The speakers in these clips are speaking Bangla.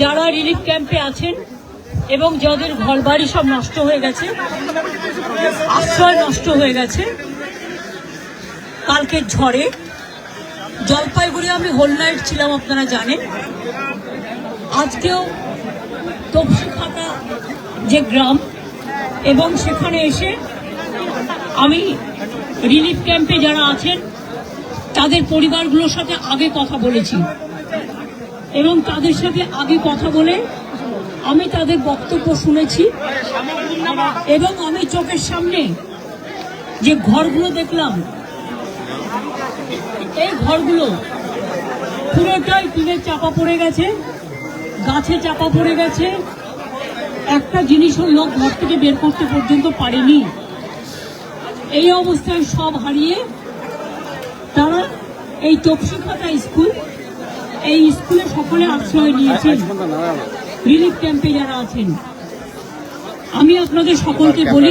যারা রিলিফ ক্যাম্পে আছেন এবং যাদের ঘর বাড়ি সব নষ্ট হয়ে গেছে, আশ্রয় নষ্ট হয়ে গেছে কালকের ঝড়ে জলপাইগুড়ি আমি হোল নাইট ছিলাম, আপনারা জানেন। আজকেও তপসিখাতা যে গ্রাম, এবং সেখানে এসে আমি রিলিফ ক্যাম্পে যারা আছেন, তাদের পরিবারগুলোর সাথে আগে কথা বলেছি। এবং তাদের সাথে আগে কথা বলে আমি তাদের বক্তব্য শুনেছি এবং আমি চোখের সামনে যে ঘরগুলো দেখলাম, এই ঘরগুলো পুরোটাই টিনে চাপা পড়ে গেছে, গাছে চাপা পড়ে গেছে। একটা জিনিসও লোক ঘর থেকে বের করতে পর্যন্ত পারেনি। এই অবস্থায় সব হারিয়ে তারা এই তপসিখাতা স্কুল এই স্কুলে সকলে আশ্রয় নিয়েছেন। রিলিফ ক্যাম্পে যারা আছেন আমি আপনাদের সকলকে বলি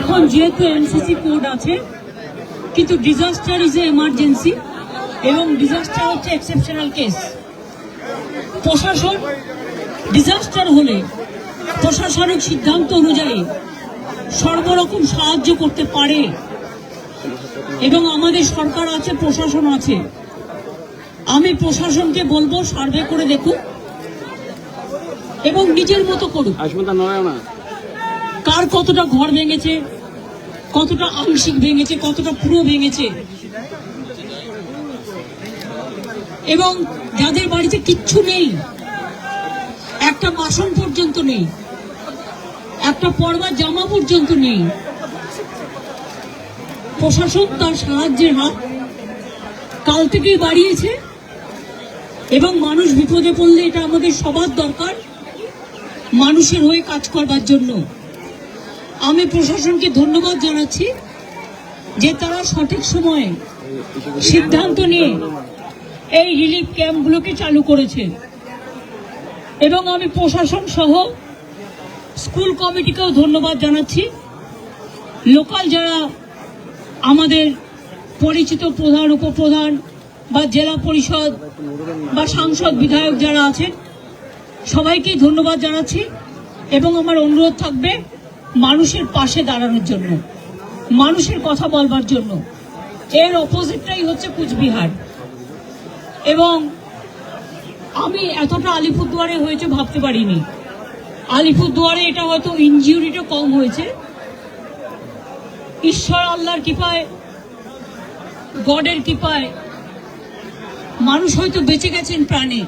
এখন যেহেতু এনসিসি কোড আছে কিন্তু ডিজাস্টার ইজ এ এমার্জেন্সি এবং ডিজাস্টার হচ্ছে এক্সেপশনাল কেস প্রশাসন ডিজাস্টার হলে প্রশাসনিক সিদ্ধান্ত অনুযায়ী সর্বরকম সাহায্য করতে পারে। এবং আমাদের সরকার আছে প্রশাসন আছে। আমি প্রশাসনকে বলব সার্ভে করে দেখুক এবং নিজের মতো করুক কার কতটা ঘর ভেঙেছে কতটা আংশিক ভেঙেছে কতটা পুরো ভেঙেছে। এবং যাদের বাড়িতে কিচ্ছু নেই একটা বাসন পর্যন্ত নেই একটা পরবার জামা পর্যন্ত নেই প্রশাসন তার সাহায্যের হাত কাল থেকেই বাড়িয়েছে। এবং মানুষ বিপদে পড়লে এটা আমাদের সবার দরকার, মানুষের হয়ে কাজ করবার জন্য। আমি প্রশাসনকে ধন্যবাদ জানাচ্ছি যে তারা সঠিক সময়ে সিদ্ধান্ত নিয়ে এই রিলিফ ক্যাম্পগুলোকে চালু করেছে। এবং আমি প্রশাসন সহ স্কুল কমিটিকেও ধন্যবাদ জানাচ্ছি। লোকাল যারা আমাদের পরিচিত প্রধান, উপপ্রধান বা জেলা পরিষদ বা সাংসদ বিধায়ক যারা আছেন সবাইকেই ধন্যবাদ জানাচ্ছি এবং আমার অনুরোধ থাকবে মানুষের পাশে দাঁড়ানোর জন্য, মানুষের কথা বলবার জন্য। এর অপোজিটটাই হচ্ছে কুচবিহার। এবং আমি এতটা আলিপুরদুয়ারে হয়েছে ভাবতে পারিনি। আলিপুরদুয়ারে এটা হয়তো ইনজিউরিটা কম হয়েছে। ঈশ্বর আল্লাহর কৃপায়, গডের কৃপায় মানুষ হয়তো বেঁচে গেছেন প্রাণে,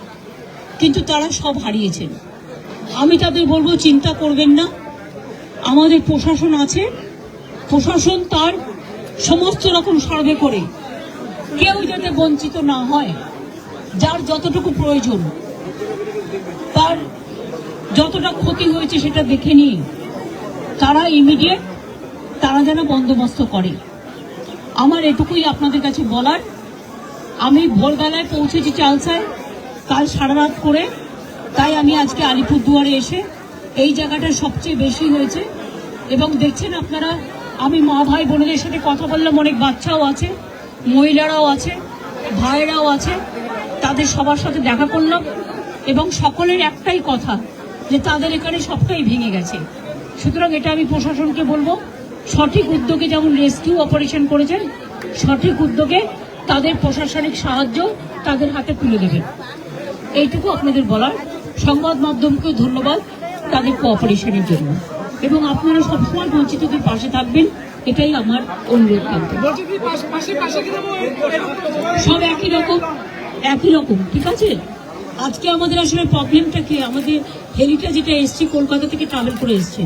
কিন্তু তারা সব হারিয়েছেন। আমি তাদের বলব, চিন্তা করবেন না। আমাদের প্রশাসন আছে। প্রশাসন তার সমস্ত রকম সার্ভে করে। কেউ যাতে বঞ্চিত না হয়, যার যতটুকু প্রয়োজন, তার যতটা ক্ষতি হয়েছে সেটা দেখে নিয়ে তারা ইমিডিয়েট তারা যেন বন্দোবস্ত করে। আমার এটুকুই আপনাদের কাছে বলার। আমি ভোরবেলায় পৌঁছেছি চালসায়, কাল সারা রাত করে। তাই আমি আজকে আলিপুরদুয়ারে এসে এই জায়গাটা সবচেয়ে বেশি হয়েছে। এবং দেখছেন আপনারা, আমি মা ভাই বোনদের সাথে কথা বললাম, অনেক বাচ্চাও আছে, মহিলারাও আছে, ভাইয়েরাও আছে, তাদের সবার সাথে দেখা করলাম। এবং সকলের একটাই কথা, যে তাদের এখানে সবটাই ভেঙে গেছে। সুতরাং এটা আমি প্রশাসনকে বলব, সঠিক উদ্যোগে যেমন রেস্কিউ অপারেশন করেছেন, সঠিক উদ্যোগে তাদের প্রশাসনিক সাহায্য তাদের হাতে তুলে দেবেন এইটুকু আপনাদের বলার। সংবাদ মাধ্যমকেও ধন্যবাদ তাদের কোঅপারেশনের জন্য। এবং আপনারা সবসময় বঞ্চিতদের পাশে থাকবেন, এটাই আমার অনুরোধ সব একই রকম একই রকম, ঠিক আছে? আজকে আমাদের আসলে প্রবলেমটা কি? আমাদের হেলিটা যেটা এসছে, কলকাতা থেকে ট্রাভেল করে এসছে।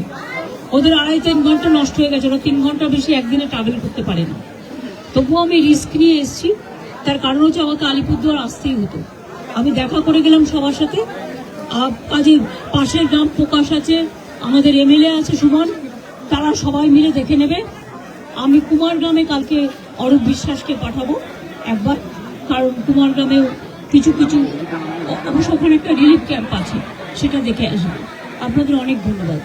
ওদের আড়াই তিন ঘণ্টা নষ্ট হয়ে গেছে। ওরা তিন ঘণ্টা বেশি একদিনে ট্রাভেল করতে পারে না তবুও আমি রিস্ক নিয়ে এসেছি। তার কারণ হচ্ছে আমাকে আলিপুরদুয়ার আসতেই হতো। আমি দেখা করে গেলাম সবার সাথে। কাজে পাশের গ্রাম প্রকাশ আছে, আমাদের এমএলএ আছে সুমন। তারা সবাই মিলে দেখে নেবে। আমি কুমার গ্রামে কালকে অরূপ বিশ্বাসকে পাঠাবো একবার। কারণ কুমার গ্রামেও কিছু কিছু অবশ্য ওখানে একটা রিলিফ ক্যাম্প আছে, সেটা দেখে আসব। আপনাদের অনেক ধন্যবাদ।